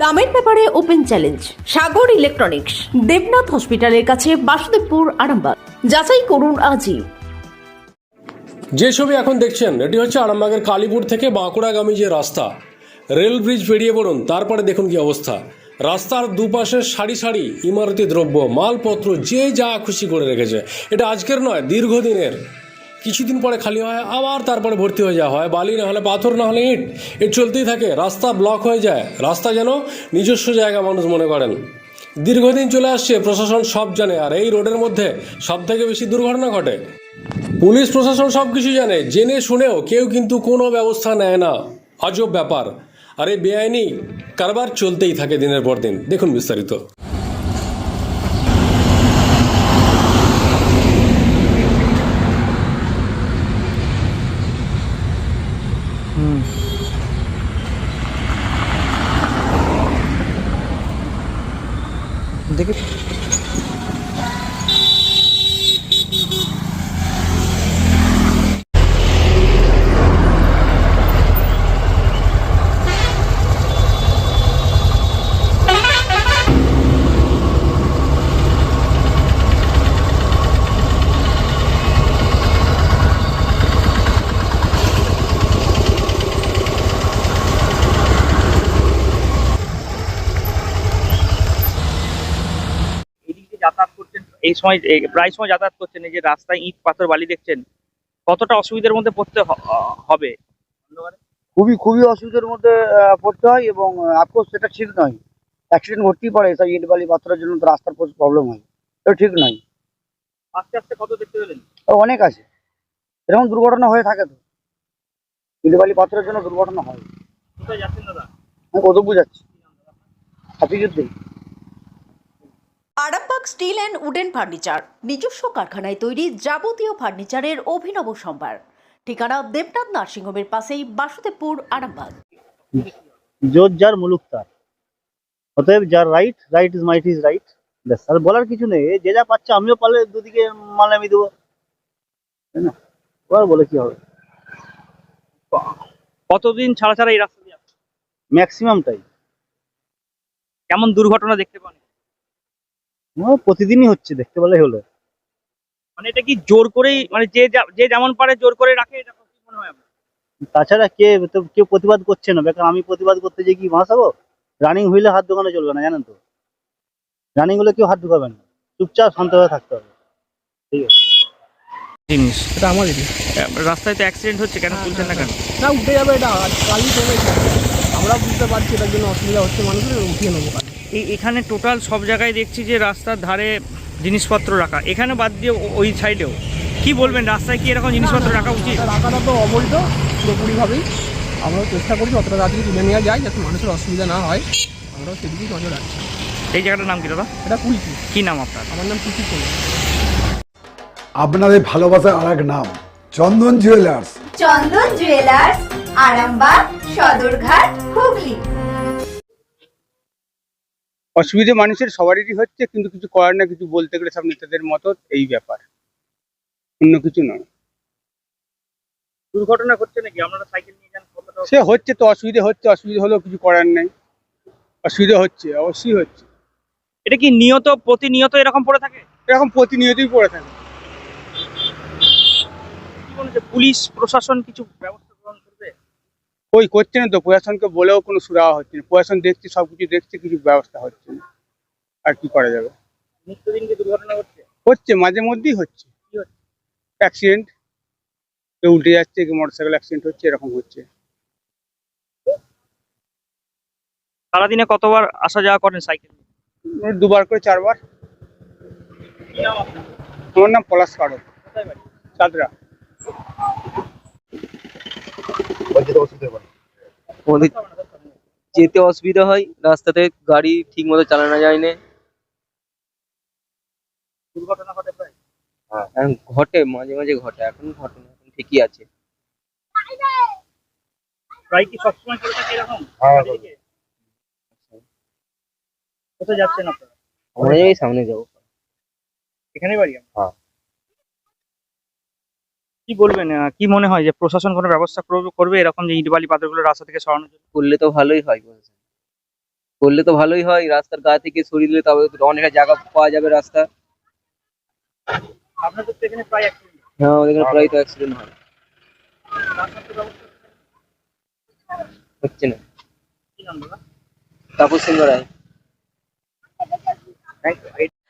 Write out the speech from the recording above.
দামের ব্যাপারে open challenge, Sagar electronics, Debnath হসপিটালের কাছে বাসুদেবপুর, আরামবাগ। যাচাই করুন আজই। যে ছবি এখন দেখছেন, এটি হচ্ছে আরামবাগের কালীপুর থেকে বাঁকুড়াগামী যে রাস্তা। রেল ব্রিজ পেরিয়ে পড়ুন, তারপরে দেখুন কি অবস্থা। রাস্তার দুপাশে সারি সারি ইমারতি দ্রব্য, মালপত্র যে যা খুশি করে রেখেছে। এটা আজকের নয়, দীর্ঘদিনের। কিছুদিন পরে খালি হয়, আবার তারপরে ভর্তি হয়ে যাওয়া হয়। বালি না হলে পাথর, না হলে ইট। এর চলতেই থাকে, রাস্তা ব্লক হয়ে যায়। রাস্তা যেন নিজস্ব জায়গা মানুষ মনে করেন। দীর্ঘদিন চলে আসছে, প্রশাসন সব জানে, আর এই রোডের মধ্যে সব থেকে বেশি দুর্ঘটনা ঘটে। পুলিশ প্রশাসন সব কিছু জানে, জেনে শুনেও কেউ কিন্তু কোনো ব্যবস্থা নেয় না। আজব ব্যাপার। আর এই বেআইনি কারবার চলতেই থাকে দিনের পর দিন। দেখুন বিস্তারিত। দেখি এদিক দিয়ে যাতায়াত করছেন এই সময় এই প্রায় সময় যাতায়াত করছেন এই যে রাস্তায় ইট পাথর বালি দেখছেন কতটা অসুবিধার মধ্যে পড়তে হবে? খুবই খুবই অসুবিধার মধ্যে পড়তে হয় এবং আফকোর্স সেটা ঠিক নয়। অ্যাক্সিডেন্ট ঘটতেই পারে তাই ইট বালি পাথরের জন্য রাস্তার প্রবলেম হয়। এটা ঠিক নয়। আস্তে আস্তে কত দেখতে পেলেন? অনেক আছে। এরকম দুর্ঘটনা হয়ে থাকে তো। ইট বালি পাথরের জন্য দুর্ঘটনা হয়। কোথায় যাচ্ছেন দাদা? আমি কত বুঝাচ্ছি Hafizuddin Arambagh steel and wooden furniture নিজস্ব কারখানায় তৈরি যাবতীয় ফার্নিচারের অভিনব সম্ভার। ঠিকানা দেবনাথ নার্সিংহোমের পাশেই বাসুদেবপুর আরামবাগ। জোর যার মুলুক তার। অতএব যার right right is might is right ব্যাস আর বলার কিছু নেই যে যা পাচ্ছে আমিও পারলে দুদিকে মাল আমি দেবো। তাই না? এবার বলে কি হবে? কতদিন ছাড়া ছাড়া এই রাস্তা দিয়ে? ম্যাক্সিমামটাই কেমন দুর্ঘটনা দেখতে পান? প্রতিদিনই হচ্ছে দেখতে পেলে হলো। মানে এটা কি জোর করেই মানে যে যে যেমন পারে জোর করে রাখে এটা কি মনে হয় তাছাড়া কে তো কেউ প্রতিবাদ করছে না বেকার আমি প্রতিবাদ করতে যে কি ভাসাবো? রানিং হুইলে হাত দোকানে চলবে না জানেন তো। রানিং হলে কেউ হাত ঢোকাবেন না। চুপচাপ শান্তভাবে থাকতে হবে। ঠিক আছে। জিনিস। এটা আমাদেরই রাস্তায় তো অ্যাক্সিডেন্ট হচ্ছে কেন তুলছেন না কেন? না উঠে যাবে এটা কালই আমরা বুঝতে পারছি এটার জন্য অসুবিধা হচ্ছে মানুষের উঠিয়ে নেব কাল এখানে টোটাল সব জায়গায় দেখছি যে রাস্তার ধারে জিনিসপত্র রাখা। এখানে বাদ দিয়ে ওই সাইডেও কি বলবেন রাস্তায় কি এরকম জিনিসপত্র রাখা উচিত? রাখাটা তো অবৈধ পুরোপুরিভাবেই। আমরাও চেষ্টা করছি অতটা তাড়াতাড়ি তুলে নেওয়া যায় যাতে মানুষের অসুবিধা না হয়। আমরাও সেদিকেই নজর রাখছি। এই জায়গাটার নাম কি দাদা? এটা কুলকি। কী নাম আপনার? আমার নাম কুচি কোন আপনাদের ভালোবাসার আর এক নাম চন্দন জুয়েলার্স চন্দন জুয়েলার্স আরামবাগ সদরঘাট হুগলি। অসুবিধে মানুষের সবারই হচ্ছে কিন্তু কিছু করার না কিছু বলতে গেলে সব নেতাদের মতো এই ব্যাপার। অন্য কিছু নয়। দুর্ঘটনা ঘটছে নাকি? আপনারা সাইকেল নিয়ে যান সে হচ্ছে তো অসুবিধে হচ্ছে অসুবিধে হলেও কিছু করার নেই। অসুবিধা হচ্ছে অবশ্যই হচ্ছে। এটা কি নিয়ত প্রতিনিয়ত এরকম পড়ে থাকে? এরকম প্রতিনিয়তই পড়ে থাকে। কি পুলিশ প্রশাসন কিছু ব্যবস্থা ওই করছে না তো? প্রশাসনকে বলেও কোনো সুরাহা হচ্ছে না। প্রশাসন দেখছে সব কিছু দেখছে কিছু ব্যবস্থা হচ্ছে না। আর কি করা যাবে? হচ্ছে মাঝে মধ্যেই হচ্ছে। কি হচ্ছে? অ্যাক্সিডেন্ট কেউ উল্টে যাচ্ছে কেউ মোটর সাইকেল অ্যাক্সিডেন্ট হচ্ছে এরকম হচ্ছে। সারাদিনে কতবার আসা যাওয়া করেন সাইকেল? দুবার করে চারবার। কি নাম আমার নাম পলাশ কারক। আমাদের যেতে অসুবিধা হয় রাস্তাতে গাড়ি ঠিক মতো চালানো যায় না দুর্ঘটনা ঘটে প্রায়? এখন ঘটে মাঝে মাঝে ঘটে এখন ঘটে না এখন ঠিকই আছে। প্রায় কি সবসময় করে থাকে এরকম? বাড়ি থেকে? কোথায় যাচ্ছেন আপনারা? আমরা এই সামনে যাব। এখানেই বাড়ি? হ্যাঁ। কি বলবেন? কি মনে হয় যে প্রশাসন কোনো ব্যবস্থা করবে করবে এরকম যে ইট বালি পাথরগুলো রাস্তা থেকে সরানোর জন্য? করলে তো ভালোই হয় করলে তো ভালোই হয় রাস্তার গা থেকে সরিয়ে দিলে তবে অনেকটা জায়গা পাওয়া যাবে রাস্তা। আপনাদের তো এখানে প্রায় অ্যাক্সিডেন্ট হ্যাঁ আমাদের এখানে প্রায় তো অ্যাক্সিডেন্ট হয়। হচ্ছে না। তাপস সিংহ রায়।